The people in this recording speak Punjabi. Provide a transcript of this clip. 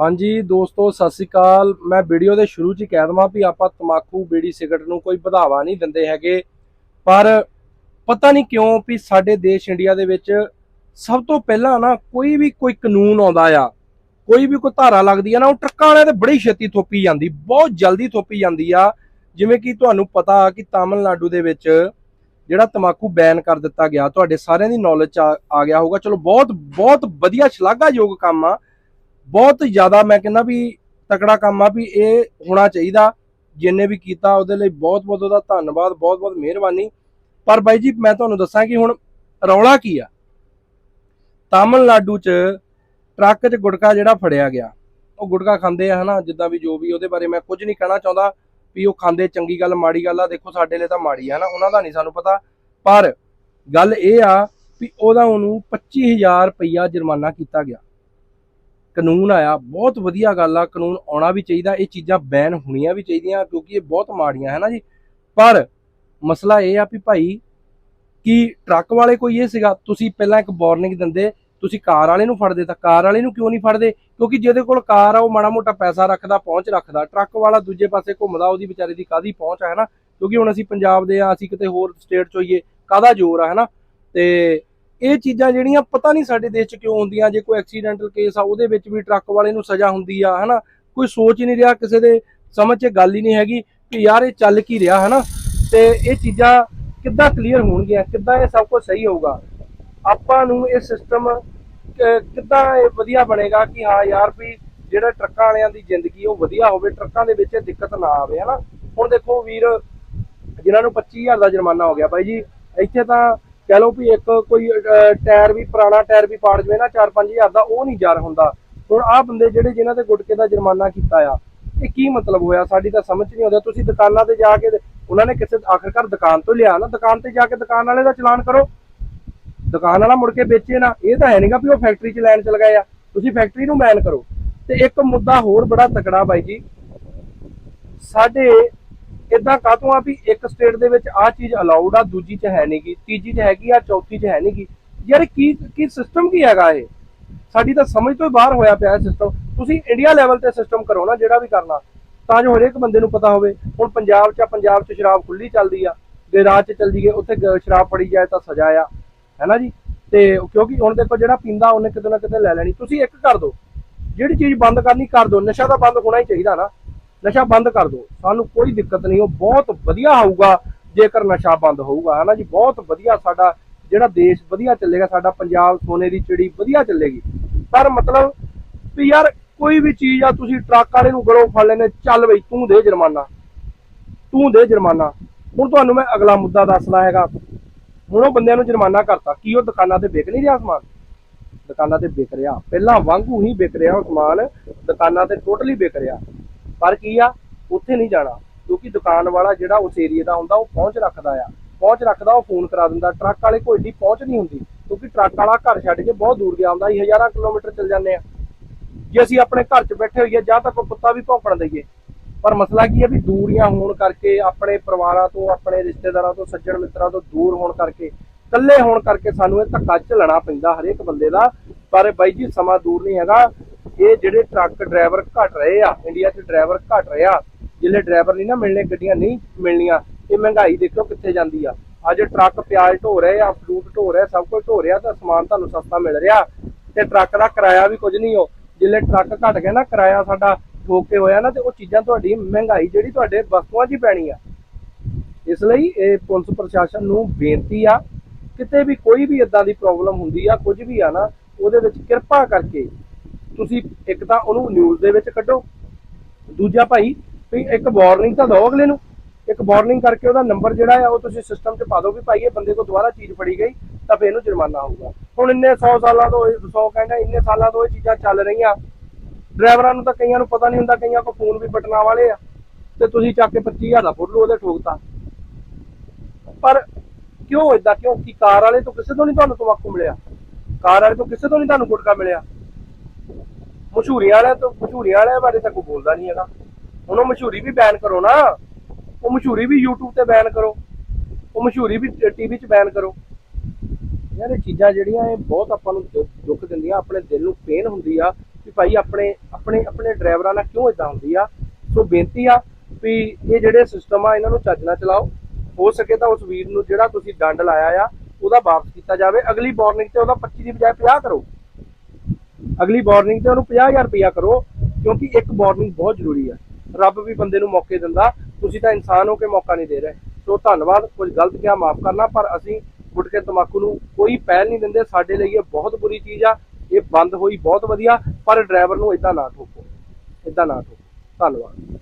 ਹਾਂਜੀ ਦੋਸਤੋ, ਸਤਿ ਸ੍ਰੀ ਅਕਾਲ। ਮੈਂ ਵੀਡੀਓ ਦੇ ਸ਼ੁਰੂ 'ਚ ਹੀ ਕਹਿ ਦਵਾਂ ਵੀ ਆਪਾਂ ਤਮਾਕੂ, ਬੀੜੀ, ਸਿਗਰਟ ਨੂੰ ਕੋਈ ਵਧਾਵਾ ਨਹੀਂ ਦਿੰਦੇ ਹੈਗੇ। ਪਰ ਪਤਾ ਨਹੀਂ ਕਿਉਂ ਵੀ ਸਾਡੇ ਦੇਸ਼ ਇੰਡੀਆ ਦੇ ਵਿੱਚ ਸਭ ਤੋਂ ਪਹਿਲਾਂ ਨਾ ਕੋਈ ਵੀ ਕੋਈ ਕਾਨੂੰਨ ਆਉਂਦਾ ਆ, ਕੋਈ ਵੀ ਕੋਈ ਧਾਰਾ ਲੱਗਦੀ ਆ ਨਾ, ਉਹ ਟਰੱਕਾਂ ਵਾਲਿਆਂ ਤੇ ਬੜੀ ਛੇਤੀ ਥੋਪੀ ਜਾਂਦੀ, ਬਹੁਤ ਜਲਦੀ ਥੋਪੀ ਜਾਂਦੀ ਆ। ਜਿਵੇਂ ਕਿ ਤੁਹਾਨੂੰ ਪਤਾ ਕਿ ਤਾਮਿਲਨਾਡੂ ਦੇ ਵਿੱਚ ਜਿਹੜਾ ਤਮਾਕੂ ਬੈਨ ਕਰ ਦਿੱਤਾ ਗਿਆ, ਤੁਹਾਡੇ ਸਾਰਿਆਂ ਦੀ ਨੌਲੇਜ ਆ ਆ ਗਿਆ ਹੋਊਗਾ। ਚਲੋ, ਬਹੁਤ ਬਹੁਤ ਵਧੀਆ ਸ਼ਲਾਘਾਯੋਗ ਕੰਮ ਆ। ਬਹੁਤ ਜ਼ਿਆਦਾ ਮੈਂ ਕਹਿੰਦਾ ਵੀ ਤਕੜਾ ਕੰਮ ਆ ਵੀ ਇਹ ਹੋਣਾ ਚਾਹੀਦਾ। ਜਿੰਨੇ ਵੀ ਕੀਤਾ ਉਹਦੇ ਲਈ ਬਹੁਤ ਬਹੁਤ ਉਹਦਾ ਧੰਨਵਾਦ, ਬਹੁਤ ਬਹੁਤ ਮਿਹਰਬਾਨੀ। ਪਰ ਬਾਈ ਜੀ, ਮੈਂ ਤੁਹਾਨੂੰ ਦੱਸਾਂ ਕਿ ਹੁਣ ਰੌਲਾ ਕੀ ਆ? ਤਾਮਿਲਨਾਡੂ 'ਚ ਟਰੱਕ 'ਚ ਗੁਟਕਾ ਜਿਹੜਾ ਫੜਿਆ ਗਿਆ। ਉਹ ਗੁਟਕਾ ਖਾਂਦੇ ਆ ਹਨਾ, ਜਿੱਦਾਂ ਵੀ ਜੋ ਵੀ ਉਹਦੇ ਬਾਰੇ ਮੈਂ ਕੁਝ ਨਹੀਂ ਕਹਿਣਾ ਚਾਹੁੰਦਾ ਵੀ ਉਹ ਖਾਂਦੇ ਚੰਗੀ ਗੱਲ, ਮਾੜੀ ਗੱਲ ਆ। ਦੇਖੋ ਸਾਡੇ ਲਈ ਤਾਂ ਮਾੜੀ ਆ ਨਾ ਉਹਨਾਂ ਦਾ ਨਹੀਂ ਸਾਨੂੰ ਪਤਾ। ਪਰ ਗੱਲ ਇਹ ਆ ਵੀ ਉਹਦਾ ਉਹਨੂੰ 25000 ਰੁਪਈਆ ਜੁਰਮਾਨਾ ਕੀਤਾ ਗਿਆ। ਕਾਨੂੰਨ ਆਇਆ, ਬਹੁਤ ਵਧੀਆ ਗੱਲ ਆ, ਕਾਨੂੰਨ ਆਉਣਾ ਵੀ ਚਾਹੀਦਾ, ਇਹ ਚੀਜ਼ਾਂ ਬੈਨ ਹੋਣੀਆਂ ਵੀ ਚਾਹੀਦੀਆਂ ਕਿਉਂਕਿ ਇਹ ਬਹੁਤ ਮਾੜੀਆਂ ਹੈ ਨਾ ਜੀ? ਪਰ ਮਸਲਾ ਇਹ ਆ ਵੀ ਭਾਈ ਕਿ ਟਰੱਕ ਵਾਲੇ ਕੋਈ ਇਹ ਸੀਗਾ, ਤੁਸੀਂ ਪਹਿਲਾਂ ਇੱਕ ਵਾਰਨਿੰਗ ਦਿੰਦੇ, ਤੁਸੀਂ ਕਾਰ ਵਾਲੇ ਨੂੰ ਫੜਦੇ ਤਾਂ ਕਾਰ ਵਾਲੇ ਨੂੰ ਕਿਉਂ ਨਹੀਂ ਫੜਦੇ? ਕਿਉਂਕਿ ਜਿਹਦੇ ਕੋਲ ਕਾਰ ਆ, ਉਹ ਮਾੜਾ ਮੋਟਾ ਪੈਸਾ ਰੱਖਦਾ, ਪਹੁੰਚ ਰੱਖਦਾ, ਟਰੱਕ ਵਾਲਾ ਦੂਜੇ ਪਾਸੇ ਘੁੰਮਦਾ, ਉਹਦੀ ਵਿਚਾਰੇ ਦੀ ਕਾਦੀ ਪਹੁੰਚ ਹੈ ਨਾ ਕਿਉਂਕਿ ਹੁਣ ਅਸੀਂ ਪੰਜਾਬ ਦੇ ਆ, ਅਸੀਂ ਕਿਤੇ ਹੋਰ ਸਟੇਟ ਚ ਹੋਈਏ ਕਾਦਾ ਜ਼ੋਰ ਆ ਹੈ ਨਾ ਤੇ ਇਹ ਚੀਜ਼ਾਂ ਜਿਹੜੀਆਂ ਪਤਾ ਨਹੀਂ ਸਾਡੇ ਦੇਸ਼ 'ਚ ਕਿਉਂ ਹੁੰਦੀਆਂ, ਜੇ ਕੋਈ ਐਕਸੀਡੈਂਟਲ ਕੇਸ ਆ, ਉਹਦੇ ਵਿੱਚ ਵੀ ਟਰੱਕ ਵਾਲੇ ਨੂੰ ਸਜ਼ਾ ਹੁੰਦੀ ਆ, ਹਨਾ? ਕੋਈ ਸੋਚ ਹੀ ਨਹੀਂ ਰਿਹਾ, ਕਿਸੇ ਦੇ ਸਮਝ 'ਚ ਗੱਲ ਹੀ ਨਹੀਂ ਹੈਗੀ ਕਿ ਯਾਰ ਇਹ ਚੱਲ ਕੀ ਰਿਹਾ, ਹਨਾ? ਤੇ ਇਹ ਚੀਜ਼ਾਂ ਕਿੱਦਾਂ ਕਲੀਅਰ ਹੋਣਗੀਆਂ, ਕਿੱਦਾਂ ਇਹ ਸਭ ਕੁਝ ਸਹੀ ਹੋਊਗਾ? ਆਪਾਂ ਨੂੰ ਇਹ ਸਿਸਟਮ ਕਿੱਦਾਂ ਇਹ ਵਧੀਆ ਬਣੇਗਾ ਕਿ ਹਾਂ ਯਾਰ ਵੀ ਜਿਹੜਾ ਟਰੱਕਾਂ ਵਾਲਿਆਂ ਦੀ ਜ਼ਿੰਦਗੀ ਉਹ ਵਧੀਆ ਹੋਵੇ, ਟਰੱਕਾਂ ਦੇ ਵਿੱਚ ਇਹ ਦਿੱਕਤ ਨਾ ਆਵੇ, ਹਨਾ? ਹੁਣ ਦੇਖੋ ਵੀਰ, ਜਿਨ੍ਹਾਂ ਨੂੰ 25000 ਦਾ ਜੁਰਮਾਨਾ ਹੋ ਗਿਆ ਬਾਈ ਜੀ, ਇੱਥੇ ਤਾਂ ਕਹਿ ਲਓ ਵੀ ਇੱਕ ਕੋਈ ਟਾਇਰ ਵੀ, ਪੁਰਾਣਾ ਟਾਇਰ ਵੀ ਪਾੜ ਜਵੇ ਨਾ 4-5000 ਦਾ, ਉਹ ਨਹੀਂ ਜਰ ਹੁੰਦਾ। ਹੁਣ ਆਹ ਬੰਦੇ ਜਿਹੜੇ ਜਿਨ੍ਹਾਂ ਤੇ ਗੁਟਕੇ ਦਾ ਜੁਰਮਾਨਾ ਕੀਤਾ ਆ, ਇਹ ਕੀ ਮਤਲਬ ਹੋਇਆ? ਸਾਡੀ ਤਾਂ ਸਮਝ ਨਹੀਂ ਆਉਂਦਾ। ਤੁਸੀਂ ਦੁਕਾਨਾਂ ਤੇ ਜਾ ਕੇ ਉਹਨਾਂ ਨੇ ਕਿਸੇ ਆਖਰਕਾਰ ਦੁਕਾਨ ਤੋਂ ਲਿਆ ਨਾ, ਦੁਕਾਨ ਤੇ ਜਾ ਕੇ ਦੁਕਾਨ ਵਾਲੇ ਦਾ ਚਲਾਨ ਕਰੋ। ਦੁਕਾਨ ਵਾਲਾ ਮੁੜ ਕੇ ਵੇਚੇ ਨਾ, ਇਹ ਤਾਂ ਹੈ ਨਹੀਂਗਾ ਵੀ ਉਹ ਫੈਕਟਰੀ 'ਚ ਲੈਣ ਚਲ ਗਏ ਆ। ਤੁਸੀਂ ਫੈਕਟਰੀ ਨੂੰ ਬੈਨ ਕਰੋ। ਤੇ ਇੱਕ ਮੁੱਦਾ ਹੋਰ ਬੜਾ ਤਕੜਾ ਬਾਈ ਜੀ। ਸਾਡੇ ਇਦਾਂ ਕਾਹਤੋਂ ਆ ਵੀ ਇੱਕ ਸਟੇਟ ਦੇ ਵਿੱਚ ਆ ਚੀਜ਼ ਅਲਾਉਡ ਆ ਦੂਜੀ 'ਚ ਹੈ ਨਹੀਂਗੀ ਤੀਜੀ 'ਚ ਹੈਗੀ ਆ ਚੌਥੀ 'ਚ ਹੈ ਨਹੀਂਗੀ ਯਾਰ ਕੀ ਕੀ ਸਿਸਟਮ ਕੀ ਹੈਗਾ ਇਹ? ਸਾਡੀ ਤਾਂ ਸਮਝ ਤੋਂ ਹੀ ਬਾਹਰ ਹੋਇਆ ਪਿਆ ਇਹ ਸਿਸਟਮ ਤੁਸੀਂ ਇੰਡੀਆ ਲੈਵਲ ਤੇ ਸਿਸਟਮ ਕਰੋ ਨਾ ਜਿਹੜਾ ਵੀ ਕਰਨਾ। ਤਾਂ ਜੋ ਹਰੇਕ ਬੰਦੇ ਨੂੰ ਪਤਾ ਹੋਵੇ ਹੁਣ ਪੰਜਾਬ 'ਚ ਆ, ਪੰਜਾਬ 'ਚ ਸ਼ਰਾਬ ਖੁੱਲੀ ਚੱਲਦੀ ਆ। ਜੇ ਰਾਤ 'ਚ ਚੱਲ ਜੀਏ ਉੱਥੇ ਸ਼ਰਾਬ ਫੜੀ ਜਾਏ ਤਾਂ ਸਜ਼ਾ ਆ। ਹੈਨਾ ਜੀ? ਤੇ ਕਿਉਂਕਿ ਹੁਣ ਦੇਖੋ ਜਿਹੜਾ ਪੀਂਦਾ ਉਹਨੇ ਕਿਤੇ ਨਾ ਕਿਤੇ ਲੈ ਲੈਣੀ। ਤੁਸੀਂ ਇੱਕ ਕਰ ਦਿਓ ਜਿਹੜੀ ਚੀਜ਼ ਬੰਦ ਕਰਨੀ ਕਰ ਦਿਓ ਨਸ਼ਾ ਤਾਂ ਬੰਦ ਹੋਣਾ ਹੀ ਚਾਹੀਦਾ ਨਾ। ਨਸ਼ਾ ਬੰਦ ਕਰ ਦਿਓ। ਸਾਨੂੰ ਕੋਈ ਦਿੱਕਤ ਨਹੀਂ, ਉਹ ਬਹੁਤ ਵਧੀਆ ਹੋਊਗਾ, ਜੇਕਰ ਨਸ਼ਾ ਬੰਦ ਹੋਊਗਾ। ਹਨਾ ਜੀ, ਬਹੁਤ ਵਧੀਆ ਸਾਡਾ ਜਿਹੜਾ ਦੇਸ਼ ਵਧੀਆ ਚੱਲੇਗਾ, ਸਾਡਾ ਪੰਜਾਬ ਸੋਨੇ ਦੀ ਚਿੜੀ ਵਧੀਆ ਚੱਲੇਗੀ। ਪਰ ਮਤਲਬ ਵੀ ਯਾਰ ਕੋਈ ਵੀ ਚੀਜ਼ ਆ, ਤੁਸੀਂ ਟਰੱਕ ਵਾਲੇ ਨੂੰ ਗਲੋਂ ਫੜ ਲੈਨੇ ਚੱਲ ਬਈ ਤੂੰ ਦੇ ਜੁਰਮਾਨਾ। ਤੂੰ ਦੇ ਜੁਰਮਾਨਾ। ਹੁਣ ਤੁਹਾਨੂੰ ਮੈਂ ਅਗਲਾ ਮੁੱਦਾ ਦੱਸਣਾ ਹੈਗਾ। ਹੁਣ ਉਹ ਬੰਦਿਆਂ ਨੂੰ ਜੁਰਮਾਨਾ ਕਰਤਾ। ਕੀ ਉਹ ਦੁਕਾਨਾਂ ਤੇ ਵਿਕ ਨਹੀਂ ਰਿਹਾ ਸਮਾਨ? ਦੁਕਾਨਾਂ ਤੇ ਵਿਕ ਰਿਹਾ। ਪਹਿਲਾਂ ਵਾਂਗੂ ਹੀ ਵਿਕ ਰਿਹਾ ਉਹ ਸਮਾਨ। ਦੁਕਾਨਾਂ ਤੇ ਟੋਟਲੀ ਵਿਕ ਰਿਹਾ। ਪਰ ਕੀ ਆ? ਉੱਥੇ ਨਹੀਂ ਜਾਣਾ। ਕਿਉਂਕਿ ਦੁਕਾਨ ਵਾਲਾ ਜਿਹੜਾ ਉਸ ਏਰੀਆ ਦਾ ਹੁੰਦਾ, ਉਹ ਪਹੁੰਚ ਰੱਖਦਾ ਆ। ਪਹੁੰਚ ਰੱਖਦਾ, ਉਹ ਫੋਨ ਕਰਾ ਦਿੰਦਾ। ਟਰੱਕ ਵਾਲੇ ਕੋਈ ਏਡੀ ਪਹੁੰਚ ਨਹੀਂ ਹੁੰਦੀ। ਕਿਉਂਕਿ ਟਰੱਕ ਵਾਲਾ ਘਰ ਛੱਡ ਕੇ ਬਹੁਤ ਦੂਰ ਗਿਆ ਹੁੰਦਾ, ਅਸੀਂ ਹਜ਼ਾਰਾਂ ਕਿਲੋਮੀਟਰ ਚੱਲ ਜਾਂਦੇ ਆ। ਜੇ ਅਸੀਂ ਆਪਣੇ ਘਰ 'ਚ ਬੈਠੇ ਹੋਈਏ, ਜਾਂ ਤਾਂ ਕੋਈ ਕੁੱਤਾ ਵੀ ਭੌਂਕਣ ਦਈਏ। ਪਰ ਮਸਲਾ ਕੀ ਹੈ ਵੀ ਦੂਰੀਆਂ ਹੋਣ ਕਰਕੇ, ਆਪਣੇ ਪਰਿਵਾਰਾਂ ਤੋਂ, ਆਪਣੇ ਰਿਸ਼ਤੇਦਾਰਾਂ ਤੋਂ, ਸੱਜਣ ਮਿੱਤਰਾਂ ਤੋਂ ਦੂਰ ਹੋਣ ਕਰਕੇ, ਇਕੱਲੇ ਹੋਣ ਕਰਕੇ ਸਾਨੂੰ ਇਹ ਧੱਕਾ ਝੱਲਣਾ ਪੈਂਦਾ ਹਰੇਕ ਬੰਦੇ ਦਾ। ਪਰ ਬਾਈ ਜੀ, ਸਮਾਂ ਦੂਰ ਨਹੀਂ ਹੈਗਾ। ਇਹ ਜਿਹੜੇ ਟਰੱਕ ਡਰਾਈਵਰ ਘਟ ਰਹੇ ਆ, ਇੰਡੀਆ 'ਚ ਡਰਾਈਵਰ ਘਟ ਰਿਹਾ ਆ ਜਿਹੜੇ ਡਰਾਈਵਰ ਨਹੀਂ ਨਾ ਮਿਲਣੇ, ਗੱਡੀਆਂ ਨਹੀਂ ਮਿਲਣੀਆਂ, ਇਹ ਮਹਿੰਗਾਈ ਦੇਖੋ ਕਿੱਥੇ ਜਾਂਦੀ ਆ। ਅੱਜ ਟਰੱਕ ਪਿਆਜ਼ ਢੋ ਰਹੇ ਆ, ਫਰੂਟ ਢੋ ਰਿਹਾ ਸਭ ਕੁਝ ਢੋ ਰਿਹਾ ਤਾਂ ਸਮਾਨ ਤੁਹਾਨੂੰ ਸਸਤਾ ਮਿਲ ਰਿਹਾ। ਤੇ ਟਰੱਕ ਦਾ ਕਿਰਾਇਆ ਵੀ ਕੁਝ ਨਹੀਂ ਹੋ ਜਿੱਲੇ ਟਰੱਕ ਘਟ ਗਿਆ ਨਾ, ਕਿਰਾਇਆ ਸਾਡਾ ਠੋਕ ਕੇ ਹੋਇਆ ਨਾ, ਤੇ ਉਹ ਚੀਜ਼ਾਂ ਤੁਹਾਡੀ ਮਹਿੰਗਾਈ ਜਿਹੜੀ ਤੁਹਾਡੇ ਵਸਤੂਆਂ 'ਚ ਹੀ ਪੈਣੀ ਆ। ਇਸ ਲਈ ਇਹ ਪੁਲਿਸ ਪ੍ਰਸ਼ਾਸਨ ਨੂੰ ਬੇਨਤੀ ਆ, ਕਿਤੇ ਵੀ ਕੋਈ ਵੀ ਇਦਾਂ ਦੀ ਪ੍ਰੋਬਲਮ ਹੁੰਦੀ ਆ, ਕੁਝ ਵੀ ਆ ਨਾ, ਉਹਦੇ ਵਿੱਚ ਕਿਰਪਾ ਕਰਕੇ ਤੁਸੀਂ ਇੱਕ ਤਾਂ ਉਹਨੂੰ ਨਿਊਜ਼ ਦੇ ਵਿੱਚ ਕੱਢੋ। ਦੂਜਾ ਭਾਈ, ਵੀ ਇੱਕ ਵਾਰਨਿੰਗ ਤਾਂ ਦਿਓ ਅਗਲੇ ਨੂੰ। ਇੱਕ ਵਾਰਨਿੰਗ ਕਰਕੇ ਉਹਦਾ ਨੰਬਰ ਜਿਹੜਾ ਆ, ਉਹ ਤੁਸੀਂ ਸਿਸਟਮ 'ਚ ਪਾ ਦਿਓ ਵੀ ਭਾਈ ਇਹ ਬੰਦੇ ਕੋਲ ਦੁਬਾਰਾ ਚੀਜ਼ ਫੜੀ ਗਈ, ਤਾਂ ਫੇਰ ਇਹਨੂੰ ਜੁਰਮਾਨਾ ਹੋਊਗਾ। ਹੁਣ ਇੰਨੇ 100 ਸਾਲਾਂ ਤੋਂ 100 ਕਹਿੰਦਾ, ਇੰਨੇ ਸਾਲਾਂ ਤੋਂ ਇਹ ਚੀਜ਼ਾਂ ਚੱਲ ਰਹੀਆਂ। ਡਰਾਈਵਰਾਂ ਨੂੰ ਤਾਂ ਕਈਆਂ ਨੂੰ ਪਤਾ ਨਹੀਂ ਹੁੰਦਾ, ਕਈਆਂ ਕੋਲ ਫੋਨ ਵੀ ਬਟਨਾਂ ਵਾਲੇ ਆ। ਤੇ ਤੁਸੀਂ ਚੱਕ ਕੇ 25000 ਦਾ ਫੁੱਟ ਲੋ ਉਹਦੇ ਠੋਕਤਾ। ਪਰ ਕਿਉਂ ਇਦਾਂ ਕਿਉਂ? ਕਿ ਕਾਰ ਵਾਲੇ ਤੋਂ ਕਿਸੇ ਤੋਂ ਨਹੀਂ ਤੁਹਾਨੂੰ ਤਮਾਕੂ ਮਿਲਿਆ? ਕਾਰ ਵਾਲੇ ਤੋਂ ਕਿਸੇ ਤੋਂ ਨਹੀਂ ਤੁਹਾਨੂੰ ਗੁਟਕਾ ਮਿਲਿਆ? ਮਸ਼ਹੂਰੀ ਵਾਲਿਆਂ ਤੋਂ ਮਸ਼ਹੂਰੀ ਵਾਲਿਆਂ ਬਾਰੇ ਤਾਂ ਕੋਈ ਬੋਲਦਾ ਨਹੀਂ ਹੈਗਾ। ਹੁਣ ਉਹ ਮਸ਼ਹੂਰੀ ਵੀ ਬੈਨ ਕਰੋ ਨਾ। ਉਹ ਮਸ਼ਹੂਰੀ ਵੀ YouTube ਤੇ ਬੈਨ ਕਰੋ। ਉਹ ਮਸ਼ਹੂਰੀ ਵੀ ਟੀਵੀ 'ਚ ਬੈਨ ਕਰੋ। ਯਾਰ, ਇਹ ਚੀਜ਼ਾਂ ਜਿਹੜੀਆਂ, ਇਹ ਬਹੁਤ ਆਪਾਂ ਨੂੰ ਦੁੱਖ- ਦਿੰਦੀਆਂ, ਆਪਣੇ ਦਿਲ ਨੂੰ ਪੇਨ ਹੁੰਦੀ ਆ ਕਿ ਭਾਈ ਆਪਣੇ ਆਪਣੇ ਆਪਣੇ ਡਰਾਈਵਰਾਂ ਨਾਲ ਕਿਉਂ ਇਦਾਂ ਹੁੰਦੀ ਆ? ਸੋ ਬੇਨਤੀ ਆ ਵੀ ਇਹ ਜਿਹੜੇ ਸਿਸਟਮ ਆ, ਇਹਨਾਂ ਨੂੰ ਚੱਜ ਨਾਲ ਚਲਾਓ। ਹੋ ਸਕੇ ਤਾਂ ਉਸ ਵੀਰ ਨੂੰ ਜਿਹੜਾ ਤੁਸੀਂ ਡੰਡ ਲਾਇਆ ਆ, ਉਹਦਾ ਵਾਪਸ ਕੀਤਾ ਜਾਵੇ। ਅਗਲੀ ਵਾਰਨਿੰਗ ਤੇ ਉਹਦਾ 25 ਦੀ ਬਜਾਏ 50 ਕਰੋ। ਅਗਲੀ ਵਾਰਨਿੰਗ ਤੇ ਉਹਨੂੰ 50000 ਰੁਪਇਆ ਕਰੋ, ਕਿਉਂਕਿ ਇੱਕ ਵਾਰਨਿੰਗ ਬਹੁਤ ਜ਼ਰੂਰੀ ਆ। ਰੱਬ ਵੀ ਬੰਦੇ ਨੂੰ ਮੌਕੇ ਦਿੰਦਾ, ਤੁਸੀਂ ਤਾਂ ਇਨਸਾਨ ਹੋ ਕੇ ਮੌਕਾ ਨਹੀਂ ਦੇ ਰਹੇ। ਸੋ ਧੰਨਵਾਦ, ਕੁਝ ਗਲਤ ਕਿਹਾ ਮਾਫ ਕਰਨਾ, ਪਰ ਅਸੀਂ ਗੁਟਕੇ ਤਮਾਕੂ ਨੂੰ ਕੋਈ ਪਹਿਲ ਨਹੀਂ ਦਿੰਦੇ, ਸਾਡੇ ਲਈ ਇਹ ਬਹੁਤ ਬੁਰੀ ਚੀਜ਼ ਆ, ਇਹ ਬੰਦ ਹੋਈ ਬਹੁਤ ਵਧੀਆ, ਪਰ ਡਰਾਈਵਰ ਨੂੰ ਇਦਾਂ ਨਾ ਠੋਕੋ। ਇਦਾਂ ਨਾ ਠੋਕੋ। ਧੰਨਵਾਦ।